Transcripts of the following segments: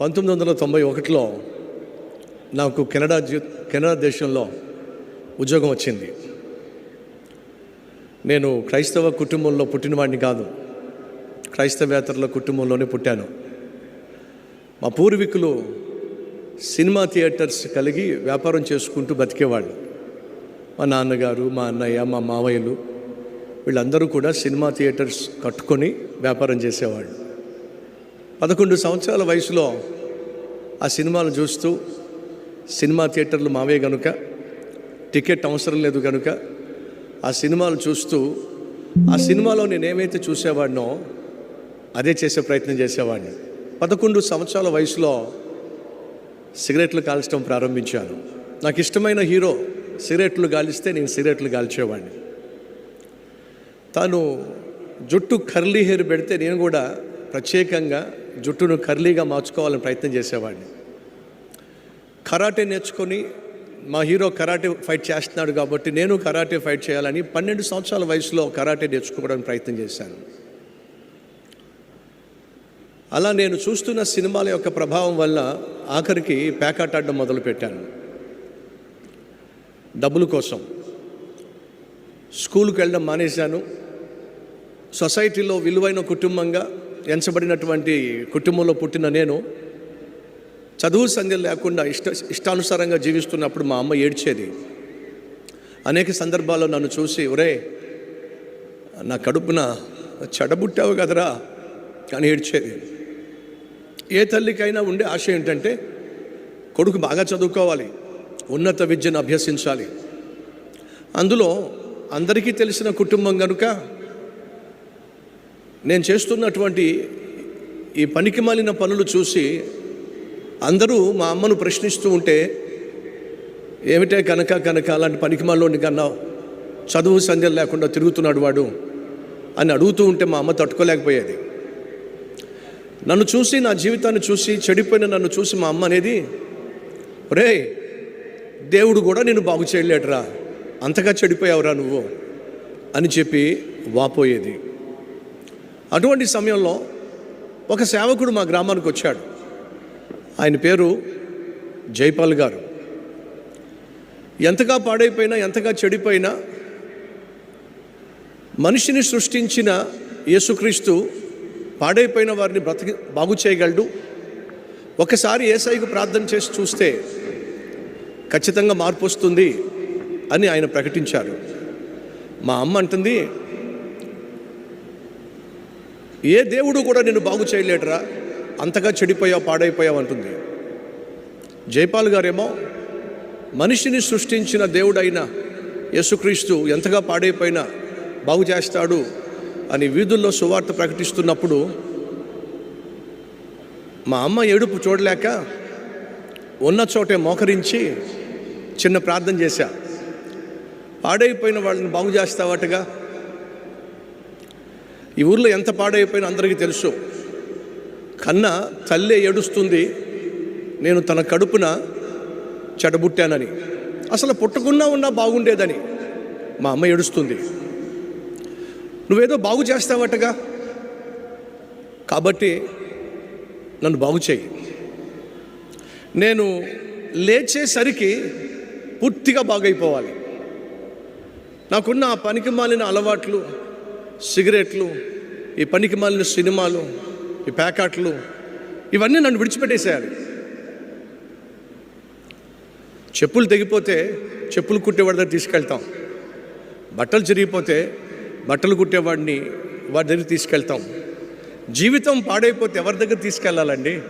పంతొమ్మిది వందల తొంభై ఒకటిలో నాకు కెనడా కెనడా దేశంలో ఉద్యోగం వచ్చింది. నేను క్రైస్తవ కుటుంబంలో పుట్టినవాడిని కాదు క్రైస్తవేతరుల కుటుంబంలోనే పుట్టాను. మా పూర్వీకులు సినిమా థియేటర్స్ కలిగి వ్యాపారం చేసుకుంటూ బతికేవాళ్ళు. మా నాన్నగారు మా అన్నయ్య మా మావయ్యలు వీళ్ళందరూ కూడా సినిమా థియేటర్స్ కట్టుకొని వ్యాపారం చేసేవాళ్ళు. పదకొండు సంవత్సరాల వయసులో ఆ సినిమాలు చూస్తూ సినిమా థియేటర్లు మావే కనుక టికెట్ అవసరం లేదు కనుక ఆ సినిమాలు చూస్తూ ఆ సినిమాలో నేనేమైతే చూసేవాడినో అదే చేసే ప్రయత్నం చేసేవాడిని. పదకొండు సంవత్సరాల వయసులో సిగరెట్లు కాల్చడం ప్రారంభించాను. నాకు ఇష్టమైన హీరో సిగరెట్లు గాలిస్తే నేను సిగరెట్లు కాల్చేవాడిని తాను జుట్టు కర్లీ హెయిర్ పెడితే నేను కూడా ప్రత్యేకంగా జుట్టును కర్లీగా మార్చుకోవాలని ప్రయత్నం చేసేవాడిని. కరాటే నేర్చుకొని మా హీరో కరాటే ఫైట్ చేస్తున్నాడు కాబట్టి నేను కరాటే ఫైట్ చేయాలని పన్నెండు సంవత్సరాల వయసులో కరాటే నేర్చుకోవడానికి ప్రయత్నం చేశాను. అలా నేను చూస్తున్న సినిమాల యొక్క ప్రభావం వల్ల ఆఖరికి ప్యాకాట్ ఆడడం మొదలుపెట్టాను. డబ్బుల కోసం. స్కూల్కి వెళ్ళడం మానేశాను. సొసైటీలో విలువైన కుటుంబంగా ఎంచబడినటువంటి కుటుంబంలో పుట్టిన నేను చదువు సంధ్య లేకుండా ఇష్ట ఇష్టానుసారంగా జీవిస్తున్నప్పుడు మా అమ్మ ఏడ్చేది. అనేక సందర్భాల్లో నన్ను చూసి ఒరే నా కడుపున చెడబుట్టావు కదరా? అని ఏడ్చేది. ఏ తల్లికైనా ఉండే ఆశ ఏంటంటే కొడుకు బాగా చదువుకోవాలి ఉన్నత విద్యను అభ్యసించాలి. అందులో అందరికీ తెలిసిన కుటుంబం కనుక నేను చేస్తున్నటువంటి ఈ పనికి మాలిన పనులు చూసి అందరూ మా అమ్మను ప్రశ్నిస్తూ ఉంటే ఏమిటే కనుక కనుక అలాంటి పనికిమాలోని కన్నా చదువు సంధ్యలు లేకుండా తిరుగుతున్నాడు వాడు అని అడుగుతూ ఉంటే మా అమ్మ తట్టుకోలేకపోయేది. నన్ను చూసి నా జీవితాన్ని చూసి చెడిపోయిన నన్ను చూసి మా అమ్మ అనేది రే దేవుడు కూడా నేను బాగు చేయలేడురా అంతగా చెడిపోయావురా నువ్వు అని చెప్పి వాపోయేది. అటువంటి సమయంలో ఒక సేవకుడు మా గ్రామానికి వచ్చాడు. ఆయన పేరు జైపాల్ గారు. ఎంతగా పాడైపోయినా ఎంతగా చెడిపోయినా మనిషిని సృష్టించిన యేసుక్రీస్తు పాడైపోయిన వారిని బ్రతికి బాగు చేయగలడు. ఒకసారి ఏసైకు ప్రార్థన చేసి చూస్తే ఖచ్చితంగా మార్పు వస్తుంది అని ఆయన ప్రకటించారు. మా అమ్మ అంటుంది ఏ దేవుడు కూడా నిన్ను బాగు చేయలేటరా అంతగా చెడిపోయావు పాడైపోయావు అంటుంది. జైపాల్ గారేమో మనిషిని సృష్టించిన దేవుడైన యేసుక్రీస్తు ఎంతగా పాడైపోయినా బాగు చేస్తాడు అని వీధుల్లో సువార్త ప్రకటిస్తున్నప్పుడు మా అమ్మ ఏడుపు చూడలేక ఉన్న చోటే మోకరించి చిన్న ప్రార్థన చేశా. పాడైపోయిన వాళ్ళని బాగు చేస్తావటగా? ఈ ఊర్లో ఎంత పాడైపోయినా అందరికీ తెలుసు. కన్న తల్లే ఏడుస్తుంది నేను తన కడుపున చెడబుట్టానని. అసలు పుట్టకున్నా ఉన్నా బాగుండేదని మా అమ్మ ఏడుస్తుంది. నువ్వేదో బాగు చేస్తావటగా? కాబట్టి నన్ను బాగు చేయి. నేను లేచేసరికి పూర్తిగా బాగైపోవాలి. నాకున్న ఆ పనికి మాలిన అలవాట్లు సిగరెట్లు ఈ పనికి మాలిన సినిమాలు ఈ ప్యాకాట్లు ఇవన్నీ నన్ను విడిచిపెట్టేసేయాలి. చెప్పులు తెగిపోతే చెప్పులు కుట్టేవాడి దగ్గర తీసుకెళ్తాం. బట్టలు చిరిగిపోతే బట్టలు కుట్టేవాడిని వాడి దగ్గర తీసుకెళ్తాం. జీవితం పాడైపోతే ఎవరి దగ్గర తీసుకెళ్ళాలండి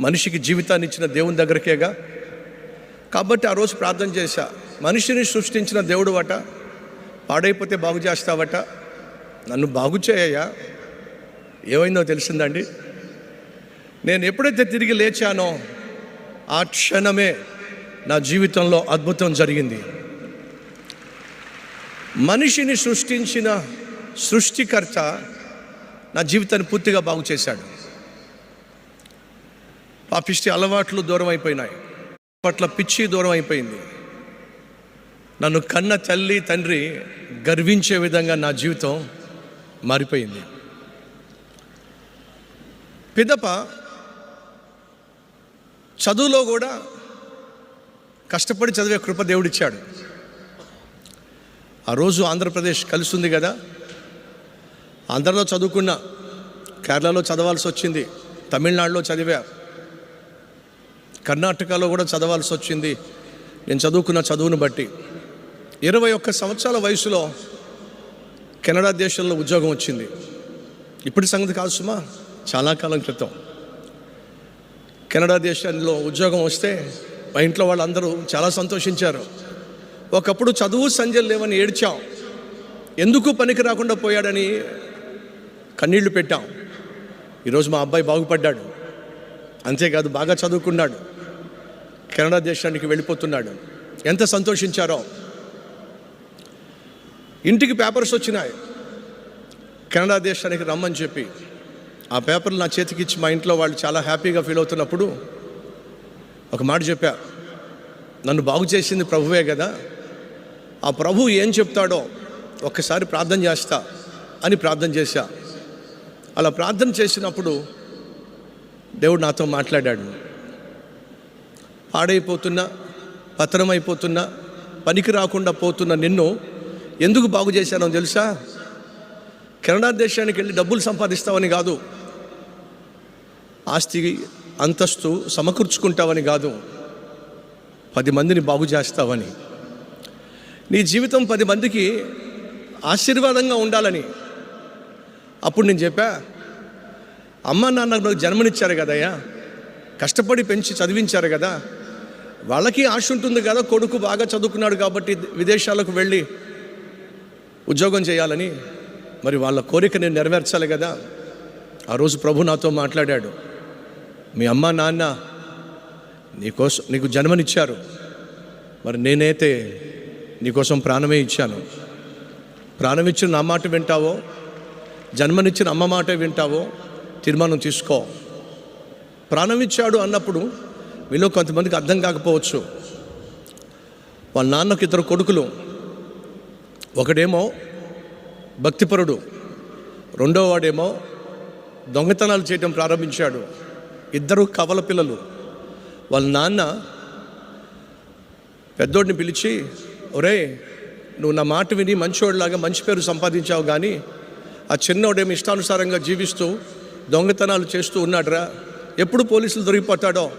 మనిషికి జీవితాన్ని ఇచ్చిన దేవుని దగ్గరకేగా? కాబట్టి ఆ రోజు ప్రార్థన చేశా. మనిషిని సృష్టించిన దేవుడు అట. పాడైపోతే బాగు చేస్తావట? నన్ను బాగు చేయయ్యా. ఏమైందో తెలిసిందండి? నేను ఎప్పుడైతే తిరిగి లేచానో ఆ క్షణమే నా జీవితంలో అద్భుతం జరిగింది. మనిషిని సృష్టించిన సృష్టికర్త నా జీవితాన్ని పూర్తిగా బాగు చేశాడు. పాపిష్టి అలవాట్లు దూరం అయిపోయినాయి. పట్ల పిచ్చి దూరం అయిపోయింది. నన్ను కన్న తల్లి తండ్రి గర్వించే విధంగా నా జీవితం మారిపోయింది. పిదప చదువులో కూడా కష్టపడి చదివే కృప దేవుడిచ్చాడు. ఆ రోజు ఆంధ్రప్రదేశ్ కలిసి ఉంది కదా. ఆంధ్రలో చదువుకున్నా కేరళలో చదవాల్సి వచ్చింది తమిళనాడులో చదివా. కర్ణాటకలో కూడా చదవాల్సి వచ్చింది. నేను చదువుకున్న చదువును బట్టి. ఇరవై ఒక్క సంవత్సరాల వయసులో కెనడా దేశంలో ఉద్యోగం వచ్చింది. ఇప్పటి సంగతి కాదు సుమా చాలా కాలం క్రితం. కెనడా దేశంలో ఉద్యోగం వస్తే మా ఇంట్లో వాళ్ళందరూ చాలా సంతోషించారు. ఒకప్పుడు చదువు సంజయ్ లేవని ఏడ్చాం. ఎందుకు పనికి రాకుండా పోయాడని కన్నీళ్ళు పెట్టాం. ఈరోజు మా అబ్బాయి బాగుపడ్డాడు. అంతేకాదు బాగా చదువుకున్నాడు. కెనడా దేశానికి వెళ్ళిపోతున్నాడు. ఎంత సంతోషించారో. ఇంటికి పేపర్స్ వచ్చినాయి. కెనడా దేశానికి రమ్మని చెప్పి ఆ పేపర్లు నా చేతికి ఇచ్చి మా ఇంట్లో వాళ్ళు చాలా హ్యాపీగా ఫీల్ అవుతున్నప్పుడు ఒక మాట చెప్పా నన్ను బాగు చేసింది ప్రభువే కదా ఆ ప్రభు ఏం చెప్తాడో ఒక్కసారి ప్రార్థన చేస్తా అని ప్రార్థన చేశా. అలా ప్రార్థన చేసినప్పుడు దేవుడు నాతో మాట్లాడాడు. పాడైపోతున్నా పతనమైపోతున్నా పనికి రాకుండా పోతున్న నిన్ను ఎందుకు బాగు చేశానో తెలుసా? కెనడా దేశానికి వెళ్ళి డబ్బులు సంపాదిస్తావని కాదు. ఆస్తి అంతస్తు సమకూర్చుకుంటావని కాదు. పది మందిని బాగు చేస్తావని. నీ జీవితం పది మందికి ఆశీర్వాదంగా ఉండాలని. అప్పుడు నేను చెప్పా అమ్మ నాన్న నాకు జన్మనిచ్చారు కదయ్యా. కష్టపడి పెంచి చదివించారు కదా. వాళ్ళకి ఆశ ఉంటుంది కదా కొడుకు బాగా చదువుకున్నాడు కాబట్టి విదేశాలకు వెళ్ళి ఉద్యోగం చేయాలని మరి వాళ్ళ కోరిక నేను నెరవేర్చాలి కదా. ఆ రోజు ప్రభు నాతో మాట్లాడాడు. మీ అమ్మ నాన్న నీకోసం నీకు జన్మనిచ్చారు. మరి నేనైతే నీకోసం ప్రాణమే ఇచ్చాను. ప్రాణం ఇచ్చిన నా మాట వింటావో జన్మనిచ్చిన అమ్మ మాట వింటావో తీర్మానం తీసుకో. ప్రాణం ఇచ్చాడు అన్నప్పుడు మీలో కొంతమందికి అర్థం కాకపోవచ్చు. వాళ్ళ నాన్నకు ఇద్దరు కొడుకులు. ఒకడేమో భక్తిపరుడు రెండో వాడేమో దొంగతనాలు చేయడం ప్రారంభించాడు. ఇద్దరు కవల పిల్లలు. వాళ్ళ నాన్న పెద్దోడిని పిలిచి ఒరే నువ్వు నా మాట విని మంచివాడిలాగా మంచి పేరు సంపాదించావు కానీ ఆ చిన్నోడేమో ఇష్టానుసారంగా జీవిస్తూ దొంగతనాలు చేస్తూ ఉన్నాడురా. ఎప్పుడు పోలీసులు దొరికిపోతాడో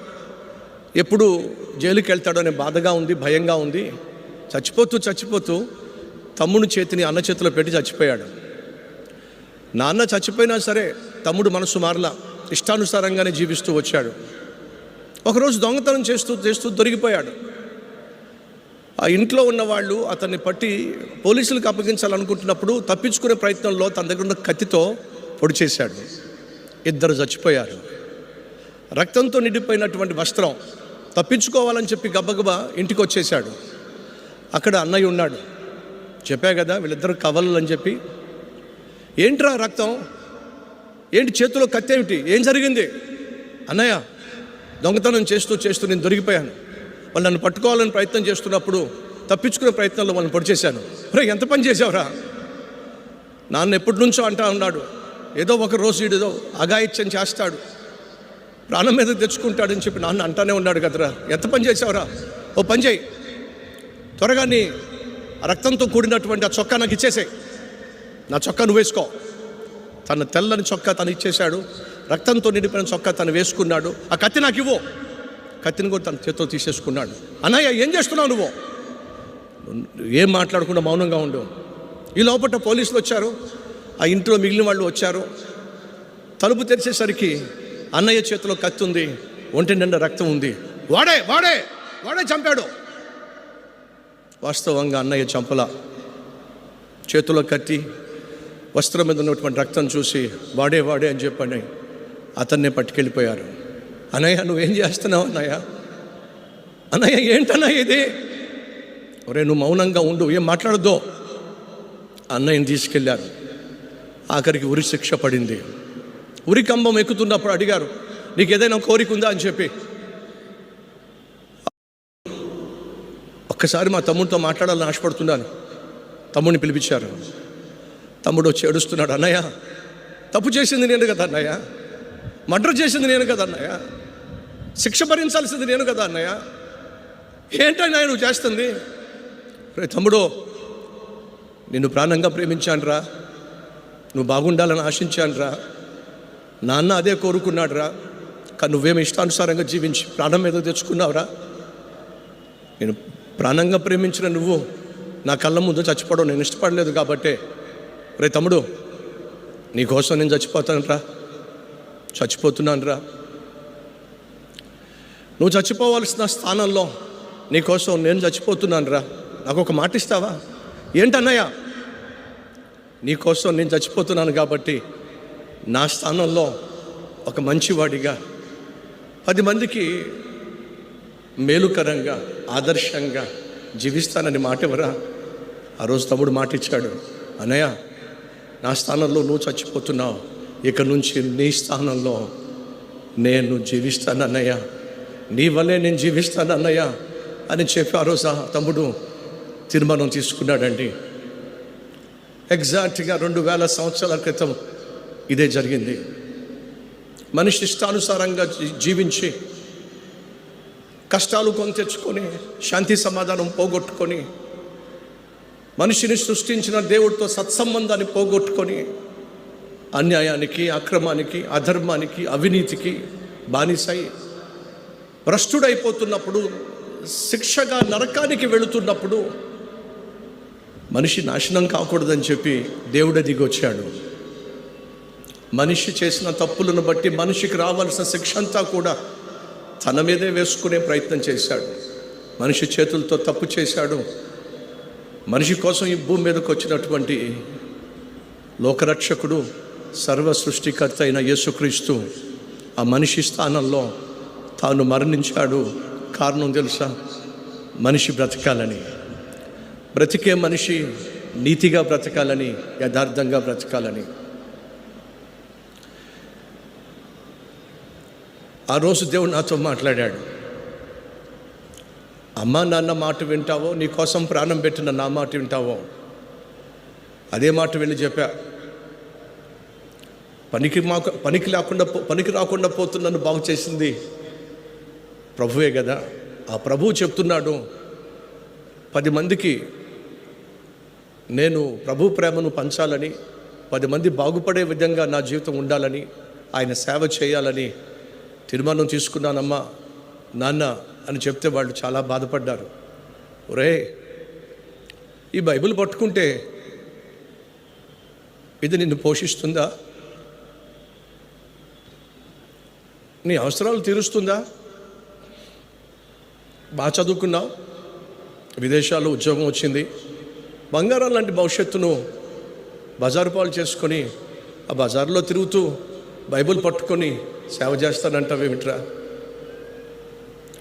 ఎప్పుడు జైలుకి వెళ్తాడో అనే బాధగా ఉంది భయంగా ఉంది. చచ్చిపోతూ చచ్చిపోతూ తమ్ముడు చేతిని అన్న చేతిలో పెట్టి చచ్చిపోయాడు. నాన్న చచ్చిపోయినా సరే తమ్ముడు మనసు మారలా. ఇష్టానుసారంగానే జీవిస్తూ వచ్చాడు. ఒకరోజు దొంగతనం చేస్తూ చేస్తూ దొరికిపోయాడు. ఆ ఇంట్లో ఉన్న వాళ్ళు అతన్ని పట్టి పోలీసులకు అప్పగించాలనుకుంటున్నప్పుడు తప్పించుకునే ప్రయత్నంలో తన దగ్గర ఉన్న కత్తితో పొడి చేశాడు. ఇద్దరు చచ్చిపోయారు. రక్తంతో నిండిపోయినటువంటి వస్త్రం తప్పించుకోవాలని చెప్పి గబగబా ఇంటికి వచ్చేశాడు అక్కడ అన్నయ్య ఉన్నాడు. చెప్పా కదా వీళ్ళిద్దరు కవలలు అని చెప్పి. ఏంట్రా రక్తం? ఏంటి చేతిలో కత్తి ఏమిటి ఏం జరిగింది? అన్నయ్య దొంగతనం చేస్తూ చేస్తూ నేను దొరికిపోయాను. వాళ్ళు నన్ను పట్టుకోవాలని ప్రయత్నం చేస్తున్నప్పుడు తప్పించుకునే ప్రయత్నంలో వాళ్ళని పొడి చేశాను రే ఎంత పని చేసావురా నాన్న ఎప్పటి నుంచో అంటా ఉన్నాడు. ఏదో ఒక రోజు ఏదో అగాయిత్యం చేస్తాడు. ప్రాణం మీద తెచ్చుకుంటాడని చెప్పి నాన్న అంటానే ఉన్నాడు కదరా. ఎంత పని చేసావురా ఓ పని చేయి. త్వరగా నీ రక్తంతో కూడినటువంటి ఆ చొక్కా నాకు ఇచ్చేసే నా చొక్కా నువ్వు వేసుకో. తన తెల్లని చొక్కా తను ఇచ్చేశాడు. రక్తంతో నిండిపోయిన చొక్కా తను వేసుకున్నాడు. ఆ కత్తి నాకు ఇవ్వు. కత్తిని కూడా తన చేతితో తీసేసుకున్నాడు. అన్నయ్య ఏం చేస్తున్నావు నువ్వు? ఏం మాట్లాడకుండా మౌనంగా ఉండు. ఈ లోపల పోలీసులు వచ్చారు. ఆ ఇంట్లో మిగిలిన వాళ్ళు వచ్చారు. తలుపు తెరిచేసరికి అన్నయ్య చేతిలో కత్తి ఉంది. ఒంటి నిండా రక్తం ఉంది. వాడే వాడే వాడే చంపాడు. వాస్తవంగా అన్నయ్య చంపల చేతిలో కత్తి వస్త్రం మీద ఉన్నటువంటి రక్తం చూసి వాడే వాడే అని చెప్పని అతన్నే పట్టుకెళ్ళిపోయారు. అన్నయ్య నువ్వేం చేస్తున్నావు అన్నయ్య? అన్నయ్య ఏంటన్నా ఇది? ఒరే నువ్వు మౌనంగా ఉండు ఏం మాట్లాడద్దు. అన్నయ్యని తీసుకెళ్ళారు. ఆఖరికి ఉరి శిక్ష పడింది. ఉరి కంబం ఎక్కుతున్నప్పుడు అడిగారు నీకు ఏదైనా కోరిక ఉందా? అని చెప్పి ఒక్కసారి మా తమ్ముడితో మాట్లాడాలని ఆశపడుతున్నాను. తమ్ముడిని పిలిపించారు. తమ్ముడు వచ్చి ఏడుస్తున్నాడు అన్నయ్య తప్పు చేసింది నేను కదా అన్నయ్య. మర్డర్ చేసింది నేను కదా అన్నయ్య. శిక్ష భరించాల్సింది నేను కదా అన్నయ్య. ఏంటన్నా నువ్వు చేస్తుంది? రే తమ్ముడు నిన్ను ప్రాణంగా ప్రేమించానురా. నువ్వు బాగుండాలని ఆశించానురా. నాన్న అదే కోరుకున్నాడురా. కానీ నువ్వేమి ఇష్టానుసారంగా జీవించి ప్రాణం మీద తెచ్చుకున్నావురా. నేను ప్రాణంగా ప్రేమించిన నువ్వు నా కళ్ళ ముందు చచ్చిపోవడం నేను ఇష్టపడలేదు కాబట్టే. రే తమ్ముడు నీకోసం నేను చచ్చిపోతానురా. చచ్చిపోతున్నానురా. నువ్వు చచ్చిపోవాల్సిన స్థానంలో నీకోసం నేను చచ్చిపోతున్నానురా. నాకు ఒక మాట ఇస్తావా? ఏంటన్నయ్య? నీకోసం నేను చచ్చిపోతున్నాను కాబట్టి నా స్థానంలో ఒక మంచివాడిగా పది మందికి మేలుకరంగా ఆదర్శంగా జీవిస్తానని మాట ఎవరా? ఆ రోజు తమ్ముడు మాట ఇచ్చాడు అనయ్య నా స్థానంలో నువ్వు చచ్చిపోతున్నావు. ఇక నుంచి నీ స్థానంలో నేను జీవిస్తాను అన్నయ్య. నీ వల్లే నేను జీవిస్తాను అన్నయ్య. అని చెప్పి ఆ రోజు తమ్ముడు తీర్మానం తీసుకున్నాడండి. ఎగ్జాక్ట్గా రెండు వేల సంవత్సరాల క్రితం ఇదే జరిగింది. మనిషి ఇష్టానుసారంగా జీ- జీవించి కష్టాలు కొని తెచ్చుకొని శాంతి సమాధానం పోగొట్టుకొని మనిషిని సృష్టించిన దేవుడితో సత్సంబంధాన్ని పోగొట్టుకొని అన్యాయానికి అక్రమానికి అధర్మానికి అవినీతికి బానిసై భ్రష్టుడైపోతున్నప్పుడు శిక్షగా నరకానికి వెళుతున్నప్పుడు మనిషి నాశనం కాకూడదని చెప్పి దేవుడే దిగొచ్చాడు. మనిషి చేసిన తప్పులను బట్టి మనిషికి రావాల్సిన శిక్ష అంతా కూడా తన మీదే వేసుకునే ప్రయత్నం చేశాడు. మనిషి చేతులతో తప్పు చేశాడు. మనిషి కోసం ఈ భూమి మీదకు వచ్చినటువంటి లోకరక్షకుడు సర్వ సృష్టికర్త అయిన యేసుక్రీస్తు ఆ మనిషి స్థానంలో తాను మరణించాడు. కారణం తెలుసా? మనిషి బ్రతకాలని. బ్రతికే మనిషి నీతిగా బ్రతకాలని యథార్థంగా బ్రతకాలని. ఆ రోజు దేవుడు నాతో మాట్లాడాడు. అమ్మ నాన్న మాట వింటావో? నీ కోసం ప్రాణం పెట్టిన నా మాట వింటావో? అదే మాట వెళ్ళి చెప్పా. పనికి మాకు పనికి లేకుండా పో- పనికి రాకుండా పోతున్నాను బాగు చేసింది ప్రభువే కదా. ఆ ప్రభువు చెప్తున్నాడు పది మందికి నేను ప్రభు ప్రేమను పంచాలని పది మంది బాగుపడే విధంగా నా జీవితం ఉండాలని ఆయన సేవ చేయాలని తీర్మానం తీసుకున్నానమ్మా నాన్న అని చెప్తే వాళ్ళు చాలా బాధపడ్డారు. ఒరే ఈ బైబిల్ పట్టుకుంటే ఇది నిన్ను పోషిస్తుందా? నీ అవసరాలు తీరుస్తుందా? బాగా చదువుకున్నావు విదేశాల్లో ఉద్యోగం వచ్చింది బంగారం లాంటి భవిష్యత్తును బజారు పాలు చేసుకొని ఆ బజార్లో తిరుగుతూ బైబిల్ పట్టుకొని సేవ చేస్తానంటావేమిట్రా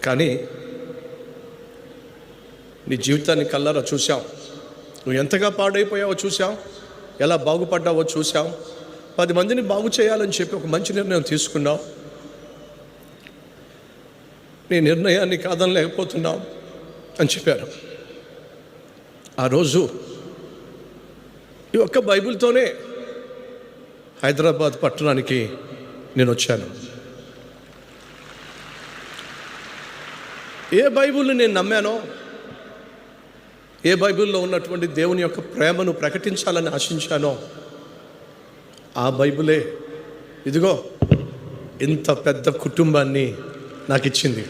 కానీ నీ జీవితాన్ని కల్లారా చూసాం నువ్వు ఎంతగా పాడైపోయావో చూసాం ఎలా బాగుపడ్డావో చూసాం పది మందిని బాగు చేయాలని చెప్పి ఒక మంచి నిర్ణయం తీసుకున్నావు నీ నిర్ణయాన్ని కాదనలేకపోతున్నావు అని చెప్పారు. ఆ రోజు ఈ ఒక్క బైబిల్తోనే హైదరాబాద్ పట్టణానికి నేను వచ్చాను. ఏ బైబిల్ని నేను నమ్మానో ఏ బైబిల్లో ఉన్నటువంటి దేవుని యొక్క ప్రేమను ప్రకటించాలని ఆశించానో ఆ బైబిలే. ఇదిగో ఇంత పెద్ద కుటుంబాన్ని నాకు ఇచ్చింది